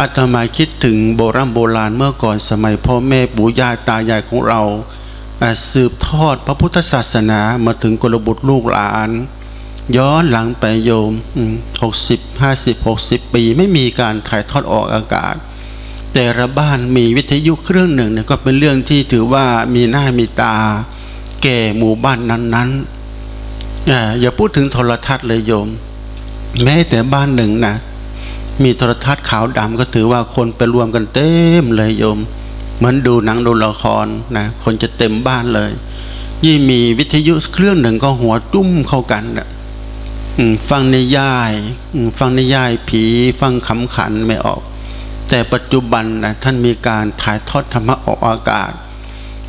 อาตมาคิดถึงโบราณโบราณเมื่อก่อนสมัยพ่อแม่ปู่ย่าตายายของเราสืบทอดพระพุทธศาสนามาถึงกลบุตรลูกหลาน ย้อนหลังไปโยมหกสิบห้าสิบหกสิบปีไม่มีการถ่ายทอดออกอากาศ แต่ละบ้านมีวิทยุเครื่องหนึ่งเนี่ยก็เป็นเรื่องที่ถือว่ามีหน้ามีตา แก่หมู่บ้านนั้นๆ อย่าพูดถึงโทรทัศน์เลยโยม แม้แต่บ้านหนึ่งนะมีโทรทัศน์ขาวดำก็ถือว่าคนไปรวมกันเต็มเลยโยม เหมือนดูหนังดูละครนะคนจะเต็มบ้านเลยยิ่มีวิทยุเครื่องหนึ่งก็หัวตุ้มเข้ากันนะฟังในย่ายฟังในย่ายผี ฟังขำขันไม่ออก แต่ปัจจุบันนะท่านมีการถ่ายทอดธรรมะออกอากาศ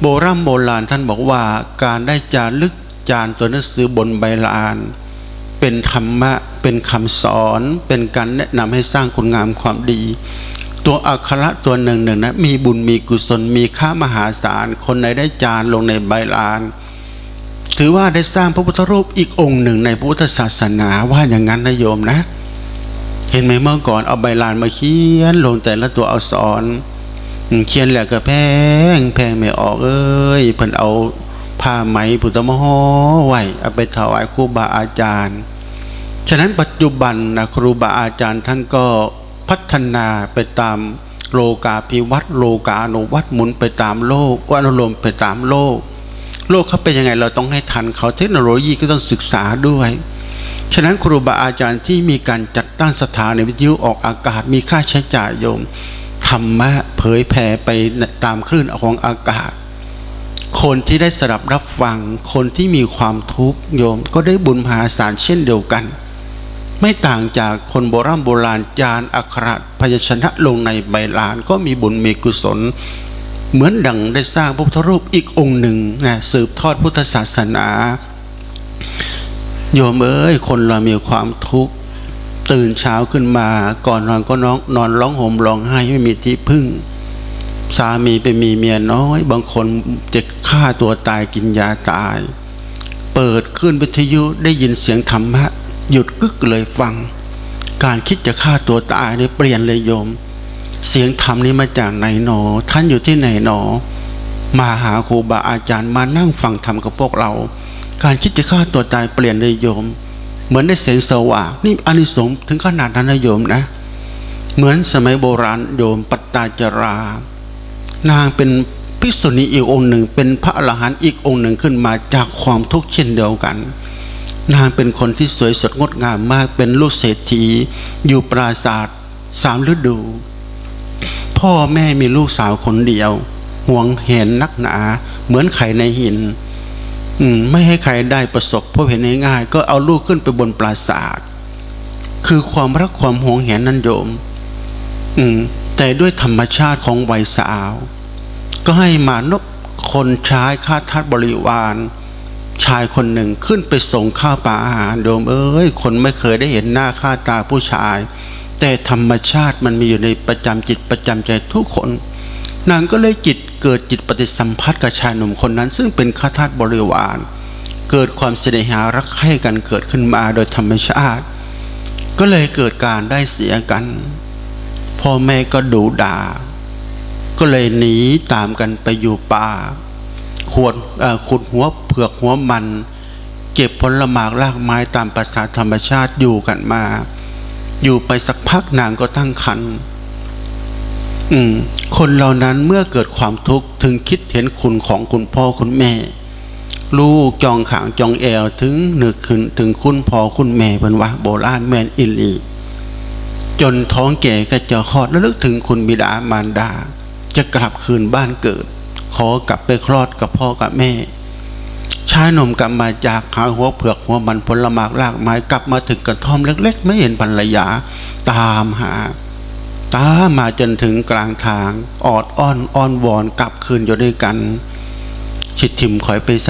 โบราณโบราณท่านบอกว่าการได้จารึก จานตัวหนังสือบนใบลาน เป็นธรรมะ เป็นคำสอน เป็นการแนะนำให้สร้างคุณงามความดี ตัวอักขระตัวหนึ่งหนึ่งนะมีบุญมีกุศลมีค่ามหาศาล คนไหนได้จานลงในใบลาน ถือว่าได้สร้างพระพุทธรูปอีกองค์หนึ่งในพุทธศาสนาว่าอย่างนั้นนะโยมนะ เห็นไหมเมื่อก่อนเอาใบลานมาเขียนลงแต่ละตัวอักษรเขียนแหละก็แพงแพงไม่ออกเอ้ยเพิ่นเอา ผ้าไหมพุทธมหอไว้เอาไปถวายครูบาอาจารย์ ฉะนั้นปัจจุบันนะครูบาอาจารย์ท่านก็พัฒนาไปตามโลกาภิวัตโลกาอนุวัตหมุนไปตามโลกว่าอนุโลมไปตามโลก โลกเขาเป็นยังไงเราต้องให้ทันเขาเทคโนโลยีก็ต้องศึกษาด้วย ฉะนั้นครูบาอาจารย์ที่มีการจัดตั้งสถานีวิทยุออกอากาศมีค่าใช้จ่ายโยมธรรมะเผยแผ่ไปตามคลื่นของอากาศ คนที่ได้สดับรับฟัง คนที่มีความทุกข์โยมก็ได้บุญมหาศาลเช่นเดียวกัน ไม่ต่างจากคนโบราณโบราณจานอักขระพยัญชนะลงในใบลานก็มีบุญมีกุศล เหมือนดังได้สร้างพระพุทธรูปอีกองค์หนึ่งนะสืบทอดพุทธศาสนา โยมเอ้ยคนเรามีความทุกข์ตื่นเช้าขึ้นมาก่อนนอนก็น้องนอนร้องห่มร้องไห้ไม่มีที่พึ่ง สามีไปมีเมียน้อย บางคนจะฆ่าตัวตายกินยาตาย เปิดขึ้นวิทยุได้ยินเสียงธรรมะ หยุดกึกเลยฟัง การคิดจะฆ่าตัวตายนี่เปลี่ยนเลยโยม เสียงธรรมนี้มาจากไหนหนอ ท่านอยู่ที่ไหนหนอ มาหาครูบาอาจารย์มานั่งฟังธรรมกับพวกเรา การคิดจะฆ่าตัวตายเปลี่ยนเลยโยม เหมือนได้แสงสว่างนี่อานิสงส์ถึงขนาดนั้นนะโยมนะ เหมือนสมัยโบราณโยมปัตตาจรา นางเป็นภิกษุณีอีกองค์หนึ่ง เป็นพระอรหันต์อีกองค์หนึ่งขึ้นมาจากความทุกข์เช่นเดียวกัน นางเป็นคนที่สวยสดงดงามมากเป็นลูกเศรษฐี อยู่ปราศาสตร์สามฤดู พ่อแม่มีลูกสาวคนเดียวห่วงเห็นนักหนา เหมือนไข่ในหิน อืมไม่ให้ใครได้ประสบพบเห็นง่ายๆก็เอาลูกขึ้นไปบนปราศาสาทคือความรักความห่วงแหนนั่นโยม อืม แต่ด้วยธรรมชาติของวัยสาวก็ให้มานพคนใช้ข้าทาสบริวาร ชายคนหนึ่งขึ้นไปส่งข้าวปลาอาหารโยมเอ้ย คนไม่เคยได้เห็นหน้าค่าตาผู้ชาย แต่ธรรมชาติมันมีอยู่ในประจำจิตประจำใจทุกคน นางก็เลยจิตเกิดจิตปฏิสัมพัทธ์กับชายหนุ่มคนนั้น ซึ่งเป็นข้าทาสบริวาร เกิดความเสน่หารักใคร่กันเกิดขึ้นมาโดยธรรมชาติ ก็เลยเกิดการได้เสียกัน พ่อแม่ก็ดูด่า ก็เลยหนีตามกันไปอยู่ป่าขวดขุดหัวเผือกหัวมัน เก็บผลหมากรากไม้ตามภาษาธรรมชาติอยู่กันมา อยู่ไปสักพักนางก็ตั้งครรภ์อืมคนเหล่านั้นเมื่อเกิดความทุกข์ถึงคิดเห็นคุณของคุณพ่อคุณแม่ ลูกจองขางจองแอวถึงนึกขึ้นถึงคุณพ่อคุณแม่เป็นว่าโบราณแมนอิลี จนท้องแก่ก็จะคลอดแล้วลึกถึงคุณบิดามารดา จะกลับคืนบ้านเกิด ขอกลับไปคลอดกับพ่อกับแม่ชายหนุ่มกลับมาจากหาหัวเผือกหัวมันผลหมากลากไม้กลับมาถึงกระท่อมเล็ก ๆ ไม่เห็นภรรยา ตามหา ตามมาจนถึงกลางทาง ออดอ้อนอ้อนวอนกลับคืนอยู่ด้วยกันชิดถิ่มขอยไปไซ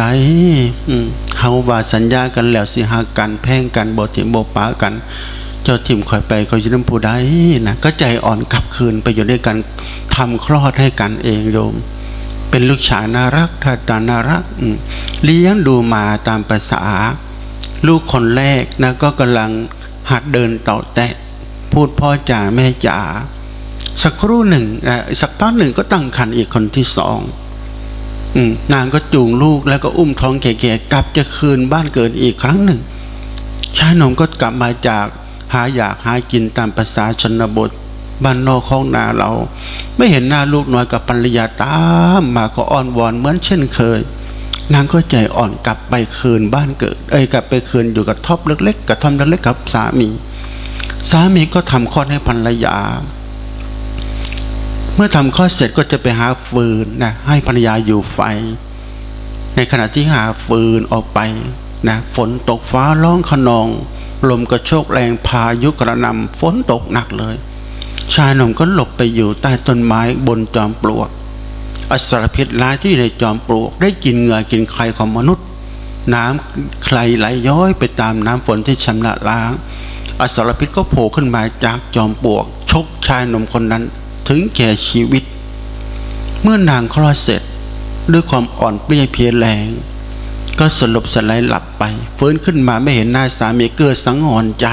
เฮาว่าสัญญากันแล้วสิหากันแพ่งกันบ่ถิ่มบ่ปากัน จ้าถิ่มคอยไปเขาจะน้ำผู้ใดนะก็ใจอ่อนกลับคืนไปอยู่ด้วยกันทำคลอดให้กันเองโยม เป็นลูกชายน่ารักท่าตาน่ารักเลี้ยงดูมาตามภาษา ลูกคนแรกนะก็กำลังหัดเดินต่อแตะ พูดพ่อจ๋าแม่จ๋าสักครู่หนึ่งนะสักพักหนึ่งก็ตั้งครรภ์อีกคนที่สองอนางก็จูงลูกแล้วก็อุ้มท้องแก่ๆกลับจะคืนบ้านเกิดอีกครั้งหนึ่งชายหนุ่มก็กลับมาจาก หาอยากหากินตามภาษาชนบทบ้านนอกของนาเรา ไม่เห็นหน้าลูกน้อยกับภรรยาตามมาก็อ้อนวอนเหมือนเช่นเคย นางก็ใจอ่อนกลับไปคืนบ้านเกิด เอ้ยกลับไปคืนอยู่กับท็อปเล็กๆกับทอมเล็กๆกับสามี สามีก็ทำคลอดให้ภรรยา เมื่อทำคลอดเสร็จก็จะไปหาฟืนนะให้ภรรยาอยู่ไฟ ในขณะที่หาฟืนออกไปนะฝนตกฟ้าร้องขนอง ลมกระโชกแรงพายุกระหนำฝนตกหนักเลย ชายหนุ่มก็หลบไปอยู่ใต้ต้นไม้บนจอมปลวก อสรพิษร้ายที่อยู่ในจอมปลวก ได้กินเหงื่อกินใครของมนุษย์ น้ำใครไหลย้อยไปตามน้ำฝนที่ชำระล้าง อสรพิษก็โผล่ขึ้นมาจากจอมปลวก ชกชายหนุ่มคนนั้นถึงแก่ชีวิต เมื่อนางคลอดเสร็จ ด้วยความอ่อนเปลี้ยเพลียแรง ก็สลบสลายหลับไปฟื้นขึ้นมาไม่เห็นหน้าสามีเกิดสังหรณ์ใจ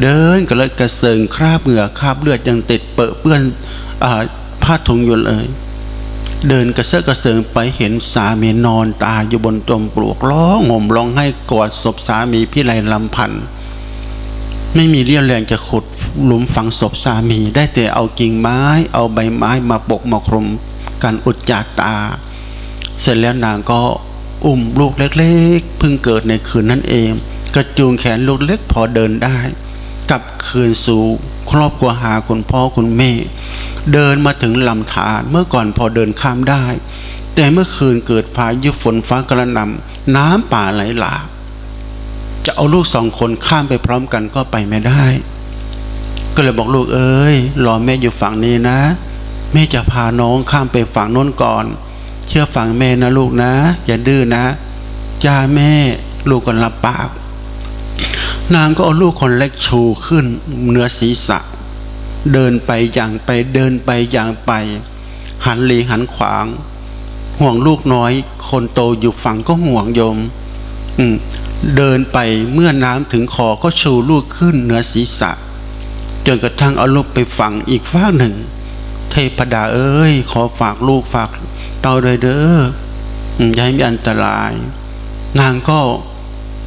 เดินก็เลยกระเซิงคราบเหงื่อคราบเลือดยังติดเปอะเปื้อนผ้าถุงอยู่เลย เดินกระเซาะกระเซิงไปเห็นสามีนอนตายอยู่บนจมปลวกร้องห่มร้องให้กอดศพสามีพี่ไรลำพันธ์ไม่มีเรี่ยวแรงจะขุดหลุมฝังศพสามีได้แต่เอากิ่งไม้ เอาใบไม้มาปกมาคลุมกันอุจจาตา เสร็จแล้วนางก็ อุ้มลูกเล็กๆเพิ่งเกิดในคืนนั้นเอง กระจูงแขนลูกเล็กพอเดินได้ กลับคืนสู่ครอบครัวหาคุณพ่อคุณแม่ เดินมาถึงลำธารเมื่อก่อนพอเดินข้ามได้ แต่เมื่อคืนเกิดพายุฝนฟ้ากระหน่ำน้ำป่าไหลหลากจะเอาลูกสองคนข้ามไปพร้อมกันก็ไปไม่ได้ ก็เลยบอกลูกเอ้ยรอแม่อยู่ฝั่งนี้นะแม่จะพาน้องข้ามไปฝั่งโน้นก่อน ชื่อฟังแม่นะลูกนะ อย่าดื้อนะจ้าแม่ลูกก็รับปาก นางก็เอาลูกคนเล็กชูขึ้นเหนือศีรษะ เดินไปอย่างไปเดินไปอย่างไป หันหลีหันขวาง ห่วงลูกน้อย คนโตอยู่ฝั่งก็ห่วงโยม อืมเดินไปเมื่อน้ำถึงคอก็ชูลูกขึ้นเหนือศีรษะจนกระทั่งเอาลูกไปฝังอีกฝากหนึ่ง เทพดาเอ้ย ขอฝากลูกฝาก เตาเลยเด้ออย่าให้มีอันตราย นางก็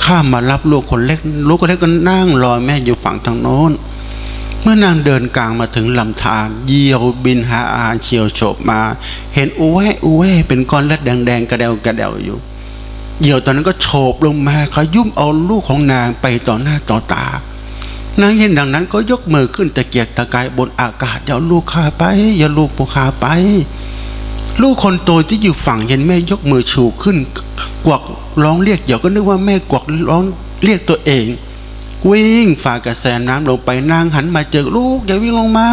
ข้ามมารับลูกคนเล็ก ลูกคนเล็กก็นั่งรอแม่อยู่ฝั่งทางโน้น เมื่อนางเดินกลางมาถึงลำธารเยี่ยวบินหาอาหารเฉียวโฉบมา เห็นอูแวอูแวเป็นก้อนเลือดแดงๆกระเดวกระเดวอยู่เหยี่ยวตอนนั้นก็โฉบลงมาเขายุ่มเอาลูกของนางไปต่อหน้าต่อตานางเห็นดังนั้นก็ยกมือขึ้นตะเกียกตะกายบนอากาศอย่าเอาลูกข้าไป อย่าลูกพวกข้าไป ลูกคนโตที่อยู่ฝั่งเห็นแม่ยกมือชูขึ้น กวักร้องเรียกเหยี่ยวก็นึกว่าแม่กวักร้องเรียกตัวเอง วิ่งฝ่ากระแสน้ำลงไปนางหันมาเจอลูกอย่าวิ่งลงมา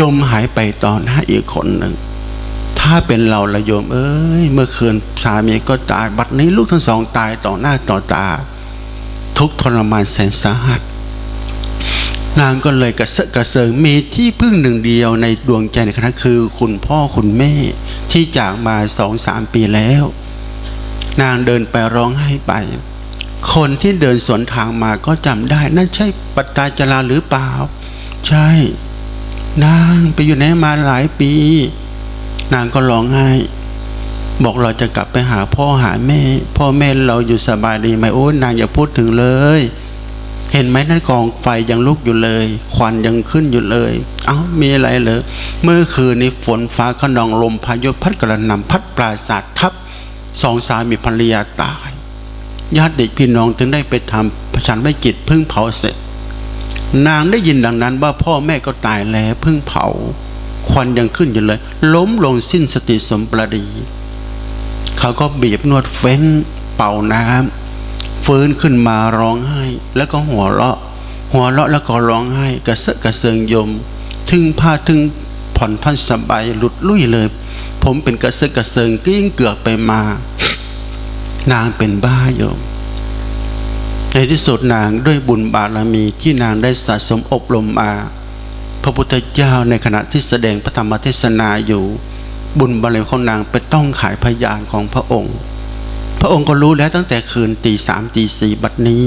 จมหายไปต่อหน้าอีกคนหนึ่ง ถ้าเป็นเราละโยมเอ้ย เมื่อคืนสามีก็ตายบัดนี้ลูกทั้งสองตายต่อหน้าต่อตา ทุกทรมานแสนสาหัส นางก็เลยกระเซาะกระเซิงมีที่พึ่งหนึ่งเดียวในดวงใจในคณะคือ คุณพ่อคุณแม่ที่จากมาสองสามปีแล้ว นางเดินไปร้องไห้ไป คนที่เดินสวนทางมาก็จำได้ นั่นใช่ปัตตาจราหรือเปล่า ใช่ นางไปอยู่ไหนมาหลายปี นางก็ร้องไห้บอกเราจะกลับไปหาพ่อหาแม่ พ่อแม่เราอยู่สบายดีไหมโอ้ยนางอย่าพูดถึงเลย เห็นไหมนั่นกองไฟยังลุกอยู่เลย ควันยังขึ้นอยู่เลย เอ้ามีอะไรเหรอเมื่อคืนนี้ฝนฟ้าขนองลมพายุพัดกระหน่ำพัดปราศาสตร์ทับสองสามีภรรยาตายญาติเด็กพี่น้องถึงได้ไปทำประชันไม่จิตพึ่งเผาเสร็จ นางได้ยินดังนั้นว่าพ่อแม่ก็ตายแล้วพึ่งเผา ควันยังขึ้นอยู่เลย ล้มลงสิ้นสติสมประดี เขาก็บีบนวดเฟ้นเป่าน้ำ ฟื้นขึ้นมาร้องไห้ แล้วก็หัวเราะ หัวเราะแล้วก็ร้องไห้กระเซาะกระเซิงยม ถึงผ้าถึงผ่อนท่อนสบายหลุดลุ่ยเลย ผมเป็นกระเซาะกระเซิงกิ้งเกือกไปมา นางเป็นบ้าโยม ในที่สุดนางด้วยบุญบารมีที่นางได้สะสมอบรมมา พระพุทธเจ้าในขณะที่แสดงพระธรรมเทศนาอยู่ บุญบารมีของนางไปต้องขายพยานของพระองค์ พระองค์ก็รู้แล้วตั้งแต่คืนตีสามตีสี่บัดนี้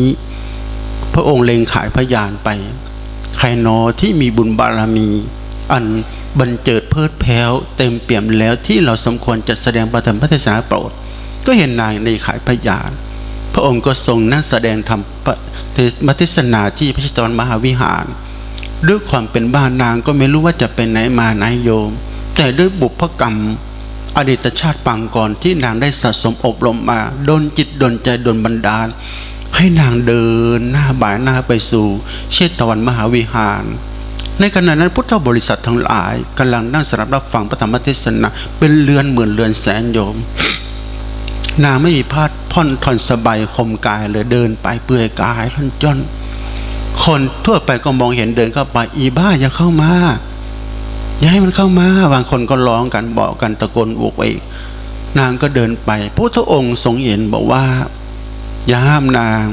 พระองค์เล็งขายพยานไป ใครนอที่มีบุญบารมี อันบันเจิดเพิดแพ้ว เต็มเปี่ยมแล้วที่เราสมควรจะแสดงประธรรมพระเทศนาโปรด ก็เห็นนางในขายพยาน พระองค์ก็ทรงนั่งแสดงธรรมมัเทศนาที่พระชิตวันมหาวิหาร ด้วยความเป็นบ้านนางก็ไม่รู้ว่าจะเป็นไหนมาไหนโยม แต่ด้วยบุพกรรม อดีตชาติปางก่อนที่นางได้สะสมอบรมมาดนจิตดนใจดนบันดาล ให้นางเดินหน้าบ่ายหน้าไปสู่ เชตวันมหาวิหาร ในขณะนั้นพุทธบริษัททั้งหลายกำลังนั่งสนับรับฟังพระธรรมเทศนาเป็นเรือนหมื่นเรือนแสนโยม นางไม่มีผ้าท่อนทอนสบายคมกายเลยเดินไปเปลือยกายท่อนจนคนทั่วไปก็มองเห็นเดินเข้าไปอีบ้าอย่าเข้ามา อย่าให้มันเข้ามา บางคนก็ร้องกันบอกกันตะโกนโวกเวกนางก็เดินไปพระองค์ทรงเห็นบอกว่า อย่าห้ามนาง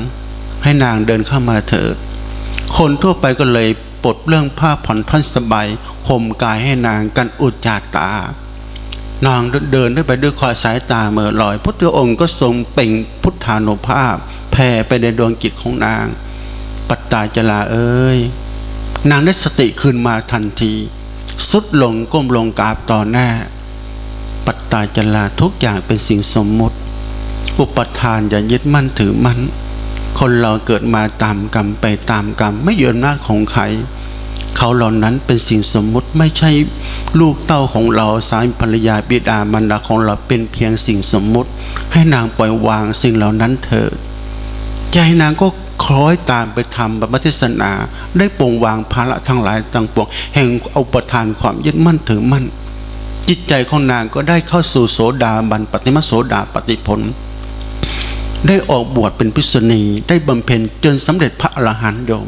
ให้นางเดินเข้ามาเถิด คนทั่วไปก็เลยปลดเรื่องผ้าผ่อนท่อนสบายห่มกายให้นางกันอุจจาตานางเดินด้วยไปด้วยคอยสายตาเมื่อลอยพระองค์ก็ทรงเป่งพุทธานุภาพแผ่ไปในดวงจิตของนาง ปัตตาจลาเอ้ย นางได้สติคืนมาทันที สุดลงก้มลงกราบต่อหน้า ปัตตาจลาทุกอย่างเป็นสิ่งสมมุติ อุปทานอย่ายึดมั่นถือมั่น คนเราเกิดมาตามกรรมไปตามกรรมไม่ยู่อำนาของใครเขาเหล่านั้นเป็นสิ่งสมมุติไม่ใช่ลูกเต้าของเราสามีภรรยาบิดามารดาของเราเป็นเพียงสิ่งสมมุติ ให้นางปล่อยวางสิ่งเหล่านั้นเถิดใจนางก็ คล้อยตามไปทำบัพเทศนา ได้ปลงวางภาระทั้งหลายต่างปวงแห่งอุปทานความยึดมั่นถือมั่น จิตใจของนางก็ได้เข้าสู่โสดาบันปฏิมาโสดาปฏิผล ได้ออกบวชเป็นพิษณีได้บำเพ็ญจนสำเร็จพระอรหันต์โยม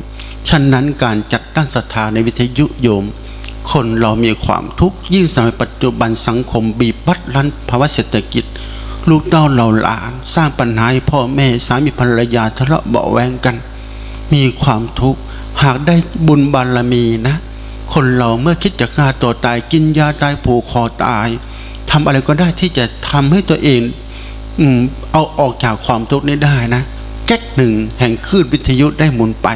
ฉะนั้นการจัดตั้งศรัทธาในวิทยุโยม คนเรามีความทุกข์ยิ่งสมัยปัจจุบันสังคมบีบบัดรันภาวะเศรษฐกิจ ลูกเต้าเราหลานสร้างปัญหาให้พ่อแม่สามีภรรยาทะเลาะเบาแวงกัน มีความทุกข์หากได้บุญบารมีนะ คนเราเมื่อคิดจะฆ่าตัวตายกินยาตายผูกคอตายทำอะไรก็ได้ที่จะทำให้ตัวเองอืมเอาออกจากความทุกข์นี้ได้นะแก๊กหนึ่งแห่งคลื่นวิทยุได้หมุนไป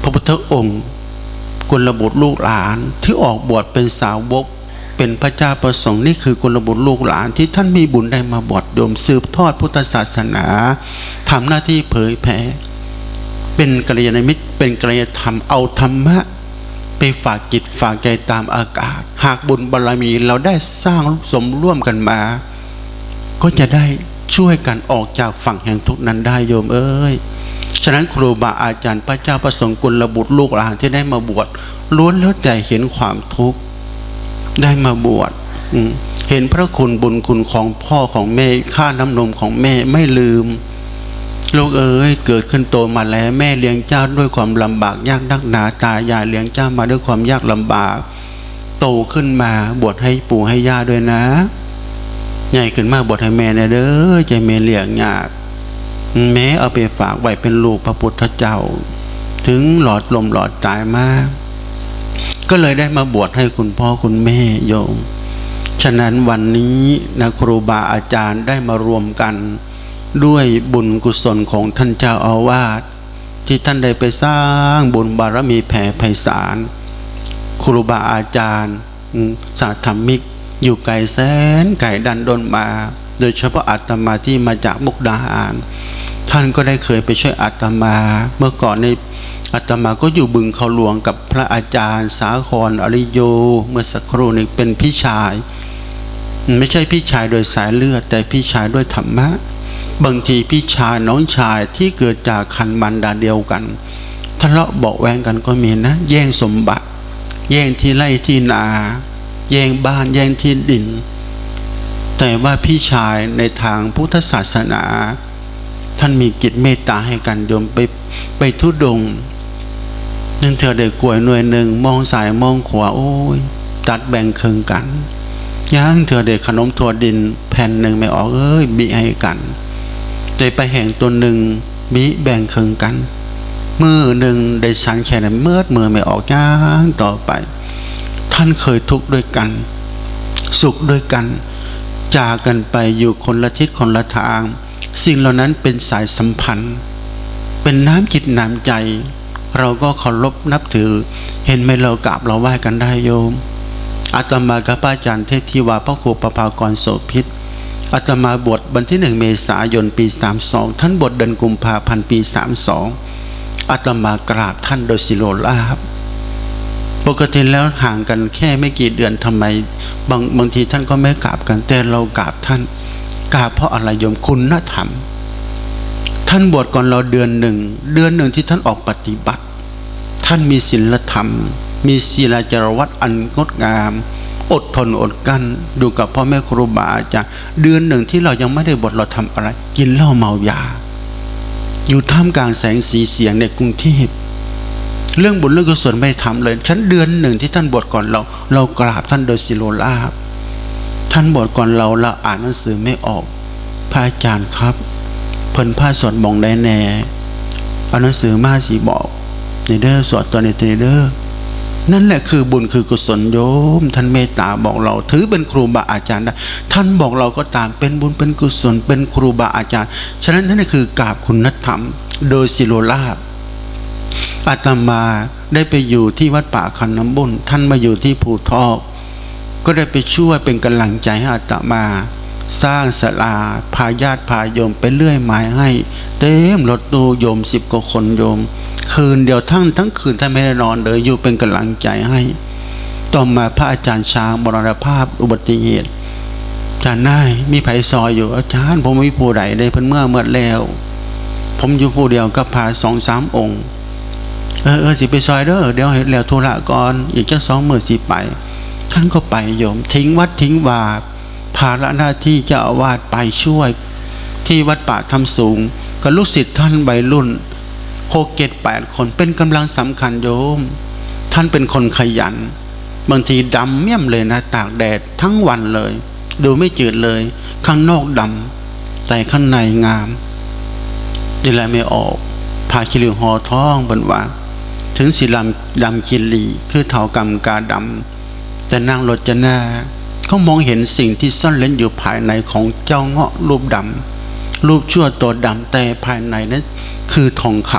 พระพุทธองค์กุลบุตรลูกหลานที่ออกบวชเป็นสาวก เป็นพระเจ้าประสงค์นี่คือกุลบุตรลูกหลานที่ท่านมีบุญได้มาบวชโยมสืบทอดพุทธศาสนาทำหน้าที่เผยแผ่เป็นกัลยาณมิตร เป็นกัลยาณธรรมเอาธรรมะไปฝากจิตฝากใจตามอากาศ หากบุญบารมีเราได้สร้างสมร่วมกันมา ก็จะได้ช่วยกันออกจากฝั่งแห่งทุกนั้นได้โยมเอ้ยฉะนั้นครูบาอาจารย์พระเจ้าประสงค์กุลบุตรลูกหลานที่ได้มาบวชล้วนแล้วแต่เห็นความทุกข์ ได้มาบวชเห็นพระคุณบุญคุณของพ่อของแม่ค่าน้ำนมของแม่ไม่ลืมลูกเอ๋ยเกิดขึ้นโตมาแล้วแม่เลี้ยงเจ้าด้วยความลำบากยากนักหนาตายายเลี้ยงเจ้ามาด้วยความยากลำบาก โตขึ้นมาบวชให้ปู่ให้ย่าด้วยนะใหญ่ขึ้นมาบวชให้แม่นะเด้อใจแม่เลี้ยงยากแม้เอาไปฝากไว้เป็นลูกพระพุทธเจ้า ถึงหลอดลมหลอดตายมาก ก็เลยได้มาบวชให้คุณพ่อคุณแม่โยม ฉะนั้นวันนี้นะครูบาอาจารย์ได้มารวมกันด้วยบุญกุศลของท่านเจ้าอาวาสที่ท่านได้ไปสร้างบุญบารมีแผ่ไพศาลครูบาอาจารย์สาธรรมิก อยู่ไกลแสนไก่ดันดนมา โดยเฉพาะอาตมาที่มาจากมุกดาหาร ท่านก็ได้เคยไปช่วยอาตมา เมื่อก่อนในอาตมาก็อยู่บึงเขาหลวงกับพระอาจารย์สาครอริโย เมื่อสักครู่นี้เป็นพี่ชาย ไม่ใช่พี่ชายโดยสายเลือด แต่พี่ชายด้วยธรรมะ บางทีพี่ชายน้องชายที่เกิดจากคันมันดาเดียวกันทะเลาะเบาแวงกันก็มีนะ แย่งสมบัติ แย่งที่ไร่ที่นา แย่งบ้านแย่งที่ดิน แต่ว่าพี่ชายในทางพุทธศาสนา ท่านมีจิตเมตตาให้กันโยมไปไปทุดงค์นึงเธอได้กกล้วยหน่วยหนึ่งมองสายมองขวาโอ้ยตัดแบ่งครึ่งกันย่างเธอได้ขนมถั่วดินแผ่นหนึ่งไม่ออกเอ้ยบีให้กันได้ไปแห่งตัวหนึ่งบีแบ่งครึ่งกันมือหนึ่งได้ชันแค่นั้นเมื่อมือไม่ออกย่างต่อไป ท่านเคยทุกข์ด้วยกัน สุขด้วยกัน จากกันไปอยู่คนละทิศคนละทาง สิ่งเหล่านั้นเป็นสายสัมพันธ์ เป็นน้ำจิตน้ำใจ เราก็เคารพนับถือ เห็นไหมเรากราบเราไหว้กันได้โยมอาตมากับป้าอาจารย์เทพทิวาพระครูประภากรโสพิษอาตมาบวชวันที่หนึ่งเมษายนปี 32 ท่านบวชเดือนกุมภาพันธ์ปี 32อาตมากราบท่านโดยสิโรลาบปกติแล้วห่างกันแค่ไม่กี่เดือนทำไม บางบางทีท่านก็ไม่กราบกันแต่เรากราบท่าน กราบเพราะอะไรโยมคุณธรรม ท่านบวชก่อนเราเดือนหนึ่ง เดือนหนึ่งที่ท่านออกปฏิบัติ ท่านมีศีลธรรม มีศีลจรวัตอันงดงาม อดทนอดกลั้นดูกับพ่อแม่ครูบาอาจารย์เดือนหนึ่งที่เรายังไม่ได้บวชเราทำอะไร กินเหล้าเมายา อยู่ท่ามกลางแสงสีเสียงในกรุงเทพเรื่องบุญเรื่องกุศลไม่ทำเลย ฉันเดือนหนึ่งที่ท่านบวชก่อนเรา เรากราบท่านโดยสิโรลาบ ท่านบวชก่อนเราเราอ่านหนังสือไม่ออกพระอาจารย์ครับ เพิ่นผ้าสวดมองได้แน่เอาหนังสือมาสีบอกในเด้อสวดตัวในในเด้อนั่นแหละคือบุญคือกุศลโยม ท่านเมตตาบอกเรา ถือเป็นครูบาอาจารย์ได้ท่านบอกเราก็ตามเป็นบุญเป็นกุศล เป็นครูบาอาจารย์ ฉะนั้นนั่นคือกราบคุณธรรม โดยสิโรลาบอาตมาได้ไปอยู่ที่วัดป่าคันน้ำบุญท่านมาอยู่ที่ภูทอก ก็ได้ไปช่วยเป็นกำลังใจให้อาตมา สร้างศาลาพาญาติพาโยมไปเลื่อยไม้ให้ เต็มรถตู้โยมสิบกว่าคนโยม คืนเดียวทั้งทั้งคืนท่านไม่ได้นอนเลยอยู่เป็นกำลังใจให้ ต่อมาพระอาจารย์ช้างมรณภาพอุบัติเหตุอาจารย์นายมีไผ่ซอยอยู่อาจารย์ผมไม่มีผู้ใดได้เพิ่นเมื่อเมื่อแล้วผมอยู่ผู้เดียวก็พาสองสามองค์ เออเออสิไปซอยเด้อเดี๋ยวเห็นแล้วธุระก่อน อีกจะสองมือสิไป ท่านก็ไปโยม ทิ้งวัดทิ้งวาภาระหน้าที่เจ้าอาวาสไปช่วย ที่วัดป่าทำสูงกับลูกศิษย์ท่านวัยรุ่นหกเจ็ดแปดคนเป็นกำลังสำคัญโยม ท่านเป็นคนขยัน บางทีดำเมี่ยมเลยนะ ตากแดดทั้งวันเลย ดูไม่จืดเลย ข้างนอกดำแต่ข้างในงามนี่แลไม่ออกพาคิริหอท้องบนว่า ถึงสีลำดำกิลีคือเถากำกาดำ จะนั่งรถจะหน้าเขามองเห็นสิ่งที่ซ่อนเล้นอยู่ภายในของเจ้าเงาะรูปดำรูปชั่วตัวดำแต่ภายในนั้นคือทองค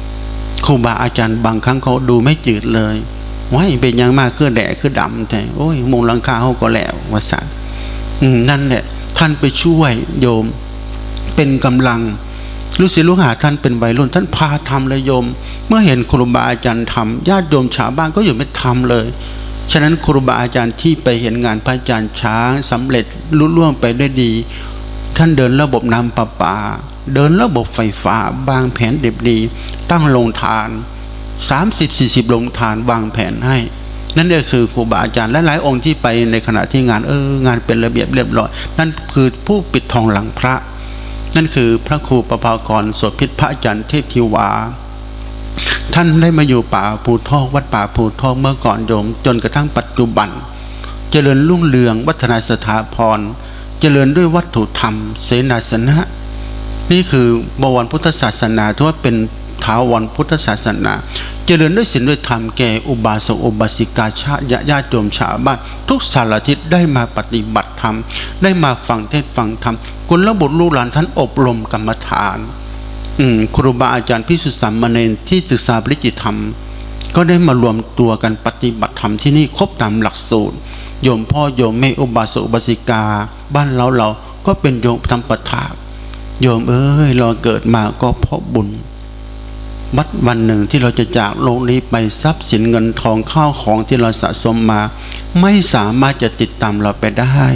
ำครูบาอาจารย์บางครั้งเขาดูไม่จืดเลยว้าเป็นยังมากคือแดดคือดำแต่โอ้ยมุงลังคาเขาก็แล้ววาสันอืมนั่นแหละท่านไปช่วยโยม เป็นกำลังลูกศิษย์ลูกหาท่านเป็นวัยรุ่นท่านพาทำเลยโยม เมื่อเห็นครูบาอาจารย์ทำญาติโยมชาวบ้านก็อยู่ไม่ทำเลย ฉะนั้นครูบาอาจารย์ที่ไปเห็นงานพระอาจารย์ช้างสำเร็จลุล่วงไปด้วยดี ท่านเดินระบบน้ำประปา เดินระบบไฟฟ้าบางแผนเด็บดี ตั้งโรงทาน 30-40 โรงทานวางแผนให้ นั่นก็คือครูบาอาจารย์และหลายองค์ที่ไปในขณะที่งานเอองานเป็นระเบียบเรียบร้อย นั่นคือผู้ปิดทองหลังพระ นั่นคือพระครูประภากรโสพิษพระอาจารย์เทพทิวา ท่านได้มาอยู่ป่าภูทอกวัดป่าภูทอกเมื่อก่อนโยมจนกระทั่งปัจจุบัน เจริญรุ่งเรืองวัฒนสถาพร เจริญด้วยวัตถุธรรม เสนาสนะ นี่คือบวรพุทธศาสนาที่ว่าเป็นท้าวรพุทธศาสนา เจริญด้วยศีลด้วยธรรมแก่อุบาสกอุบาสิกาชาญาญาติโยมชาวบ้านทุกสารทิศได้มาปฏิบัติธรรม ได้มาฟังเทศฟังธรรมกุลบุลูกหลานท่านอบรมกรรมฐาน ครูบาอาจารย์พิสุทธิสามเณรที่ศึกษาปริจิตธรรม ก็ได้มารวมตัวกันปฏิบัติธรรมที่นี่ครบตามหลักสูตร โยมพ่อโยมแม่อุบาสกอุบาสิกา บ้านเราเราก็เป็นโยมธรรมปถากโยมเอ้ยเราเกิดมาก็เพราะบุญวัดวันหนึ่งที่เราจะจากโลกนี้ไปทรัพย์สินเงินทองข้าวของที่เราสะสมมา ไม่สามารถจะติดตามเราไปได้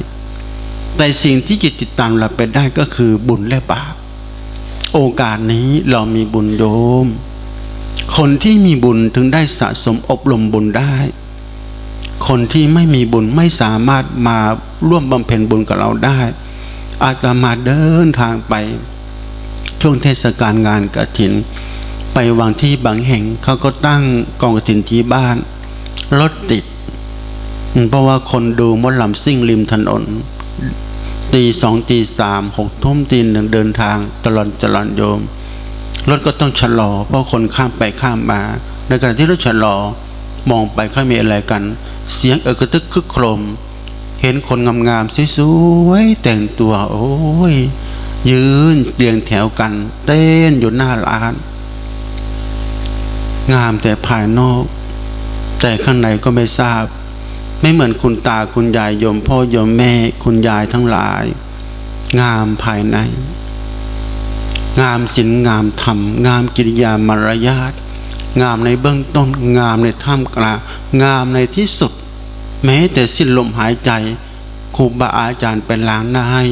แต่สิ่งที่จะติดตามเราไปได้ก็คือบุญและบาป โอกาสนี้เรามีบุญโยม คนที่มีบุญถึงได้สะสมอบรมบุญได้ คนที่ไม่มีบุญไม่สามารถมาร่วมบำเพ็ญบุญกับเราได้ อาตมาเดินทางไป ช่วงเทศกาลงานกระถิน ไปวางที่บางแห่งเขาก็ตั้งกองกระถินที่บ้านรถติด เพราะว่าคนดูมดลำซิ่งริมถนน ตีสองตีสามหกทุ่มตีหนึ่งเดินทางตลอดตลอดโยม รถก็ต้องชะลอ เพราะคนข้ามไปข้ามมา ในขณะที่รถชะลอมองไปเขามีอะไรกัน เสียงเอกระทึกคึกโครม เห็นคนงามๆสวยๆแต่งตัวโอ้ย ยืนเรียงแถวกัน เต้นอยู่หน้าร้าน งามแต่ภายนอก แต่ข้างในก็ไม่ทราบ ไม่เหมือนคุณตาคุณยายโยมพ่อโยมแม่คุณยายทั้งหลาย งามภายใน งามศีลงามธรรม งามกิริยามารยาทงามในเบื้องต้น งามในท่ามกลางงามในที่สุด แม้แต่สิ้นลมหายใจครูบาอาจารย์เป็นล้างหน้าให้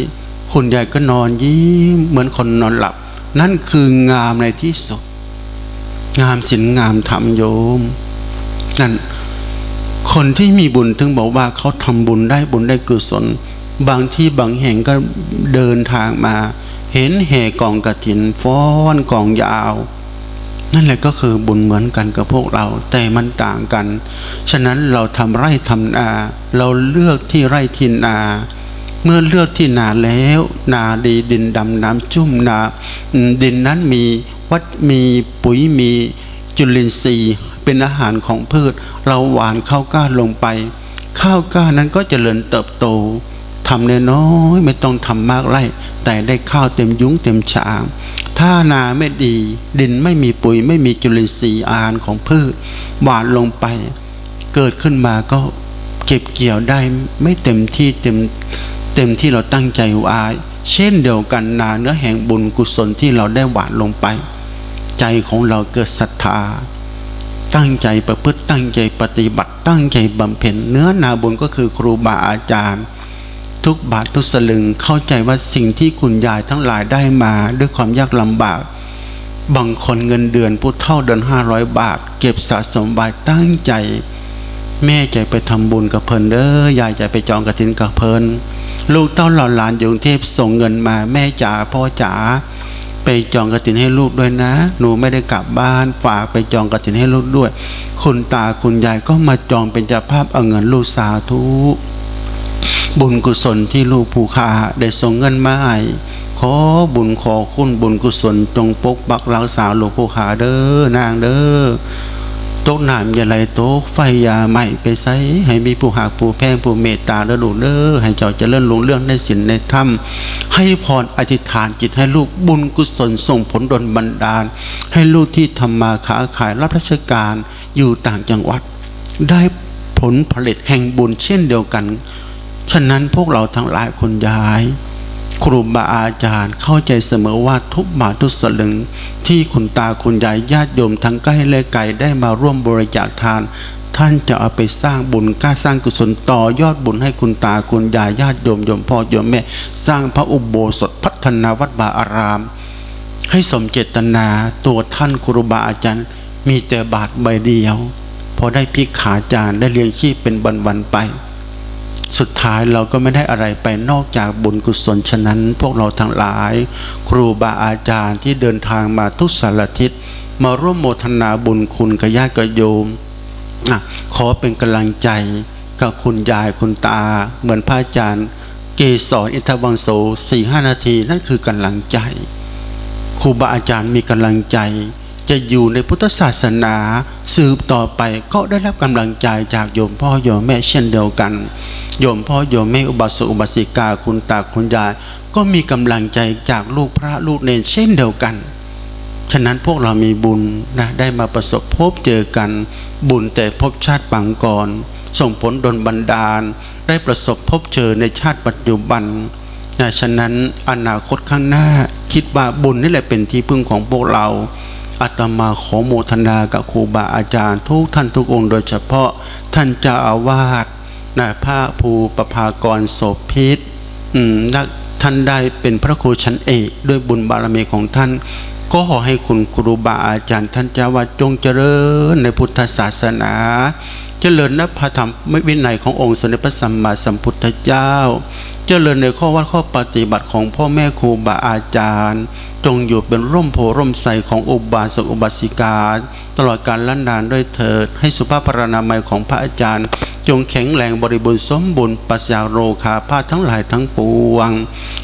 คุณยายก็นอนยิ้มเหมือนคนนอนหลับ นั่นคืองามในที่สุด งามศีลงามธรรมโยมนั่น คนที่มีบุญถึงบอกว่าเขาทำบุญได้บุญได้กุศล บางที่บางแห่งก็เดินทางมา เห็นแห่กองกระถินฟ้อนกองยาว นั่นแหละก็คือบุญเหมือนกันกับพวกเรา แต่มันต่างกัน ฉะนั้นเราทำไร่ทำนา เราเลือกที่ไร่ที่นาเมื่อเลือกที่นาแล้วนาดีดินดำน้ำชุ่มนาดินนั้นมีวัดมีปุ๋ยมีจุลินทรีย์ เป็นอาหารของพืช เราหวานข้าวกล้าลงไป ข้าวกล้านั้นก็เจริญเติบโตทำน้อยไม่ต้องทำมากไร่แต่ได้ข้าวเต็มยุ้งเต็มชามถ้านาไม่ดี ดินไม่มีปุ๋ยไม่มีจุลินทรีย์อาหารของพืชหวานลงไป เกิดขึ้นมาก็เก็บเกี่ยวได้ไม่เต็มที่เต็มเต็มที่เราตั้งใจไว้เช่นเดียวกันนาเนื้อแห่งบุญกุศลที่เราได้หวานลงไป ใจของเราเกิดศรัทธา ตั้งใจประพฤติตั้งใจปฏิบัติ ตั้งใจบำเพ็ญเนื้อนาบุญก็คือครูบาอาจารย์ ทุกบาททุกสลึงเข้าใจว่าสิ่งที่คุณยายทั้งหลายได้มาด้วยความยากลำบาก บางคนเงินเดือนผู้เท่าเดือนห้าร้อยบาท เก็บสะสมไว้ตั้งใจ แม่ใจไปทำบุญกับเพลินเด้อยายใจไปจองกระถินกับเพลินลูกเต้าหลานหลานอยู่กรุงเทพส่งเงินมาแม่จ๋าพ่อจ๋า ไปจองกระถินให้ลูกด้วยนะ หนูไม่ได้กลับบ้านฝากไปจองกระถินให้ลูกด้วย คุณตาคุณยายก็มาจองเป็นเจ้าภาพเอาเงินลูกสาธุบุญกุศลที่ลูกผู้ขาได้ส่งเงินมาให้ขอบุญขอคุณบุญกุศลจงปกปักรักษาลูกผู้ขาเด้อนางเด้อ ตกน้ำอย่าไหลตกไฟอย่าไหม้ไปใสให้มีผู้หักผู้แพงผู้เมตตาและลูกเด้อให้เจ้าเจริญรุ่งเรื่องในศีลในธรรมให้พรอธิษฐานจิตให้ลูกบุญกุศลส่งผลดลบันดาล ให้ลูกที่ทำมาค้าขายรับราชการอยู่ต่างจังหวัด ได้ผลผลิตแห่งบุญเช่นเดียวกัน ฉะนั้นพวกเราทั้งหลายคนย้าย ครูบาอาจารย์เข้าใจเสมอว่าทุกบาททุกสลึง ที่คุณตาคุณยายญาติโยมทั้งใกล้และไกลได้มาร่วมบริจาคทาน ท่านจะเอาไปสร้างบุญกล้าสร้างกุศลต่อยอดบุญให้คุณตาคุณยายญาติโยมโยมพ่อโยมแม่ สร้างพระอุโบสถพัฒนาวัดบาอาราม ให้สมเจตนาตัวท่านครูบาอาจารย์ มีแต่บาทใบเดียว พอได้พิกขาจารย์ได้เลี้ยงชีพเป็นวันๆไป สุดท้ายเราก็ไม่ได้อะไรไปนอกจากบุญกุศลฉะนั้น พวกเราทั้งหลาย ครูบาอาจารย์ที่เดินทางมาทุกสารทิศมาร่วมโมทนาบุญคุณกับญาติกโยมขอเป็นกำลังใจกับคุณยายคุณตา เหมือนพระอาจารย์ เกสรอินทวังโสสี่ห้านาทีนั่นคือกำลังใจครูบาอาจารย์มีกำลังใจ จะอยู่ในพุทธศาสนาสืบต่อไปก็ได้รับกำลังใจจากโยมพ่อโยมแม่เช่นเดียวกัน โยมพ่อโยมแม่อุบาสกอุบาสิกาคุณตาคุณยายก็มีกำลังใจจากลูกพระลูกเนนเช่นเดียวกัน ฉะนั้นพวกเรามีบุญนะได้มาประสบพบเจอกันบุญแต่พบชาติปังก่อนส่งผลดลบันดาล ได้ประสบพบเจอในชาติปัจจุบันนะฉะนั้นอนาคตข้างหน้าคิดว่าบุญนี่แหละเป็นที่พึ่งของพวกเรา อาตมาขอโมทนากับครูบาอาจารย์ ทุกท่านทุกองค์โดยเฉพาะท่านเจ้าอาวาสนะพระภูประภากรโสพิษท่านได้เป็นพระครูชั้นเอกด้วยบุญบารมีของท่าน ก็ขอให้คุณครูบาอาจารย์ ท่านเจ้าว่าจงเจริญในพุทธศาสนา เจริญนพระธรรมวินัยขององค์สมเด็จพระสัมมาสัมพุทธเจ้า เจริญในข้อวัดข้อปฏิบัติของพ่อแม่ครูบาอาจารย์ จงอยู่เป็นร่มโพร่มใสของอุบาสกอุบาสิกา ตลอดการล้นนานด้วยเถิด ให้สุภาพพรณนามัยของพระอาจารย์ จงแข็งแรงบริบูรณ์สมบูรณ์ปราศจาโรคาพาทั้งหลายทั้งปวง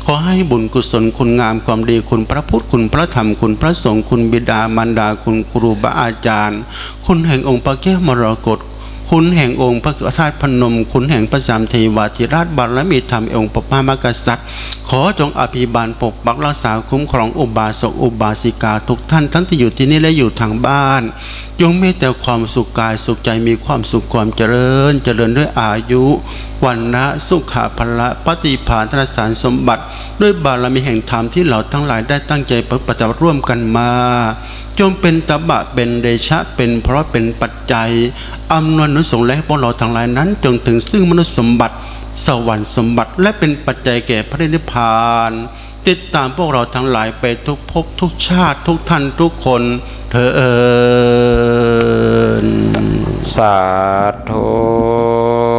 ขอให้บุญกุศลคุณงามความดีคุณพระพุทธคุณพระธรรมคุณพระสงฆ์คุณบิดามารดาคุณครูบาอาจารย์ คุณแห่งองค์พระแก้วมรกต คุณแห่งองค์พระธาตุพนม คุณแห่งพระสามเทวาธิราชบารมีธรรมองค์พระพามกษัตริย์ ขอจงอภิบาลปกปักรักษาคุ้มครองอุบาสกอุบาสิกาทุกท่านทั้งที่อยู่ที่นี่และอยู่ทางบ้าน จงมีแต่ความสุขกายสุขใจมีความสุขความเจริญ เจริญด้วยอายุวันนะสุขะพละปฏิภาณธนสารสมบัติ ด้วยบารมีแห่งธรรมที่เราทั้งหลายได้ตั้งใจปฏิบัติร่วมกันมา จงเป็นตบะเป็นเดชะเป็นเพราะเป็นปัจจัยอำนวยนุสงส์และให้พวกเราทั้งหลายนั้น จงถึงซึ่งมนุษย์สมบัติ สวรรค์สมบัติ และเป็นปัจจัยแก่พระนิพพาน ติดตามพวกเราทั้งหลายไปทุกภพทุกชาติทุกท่านทุกคนเธอเอิญสาธุ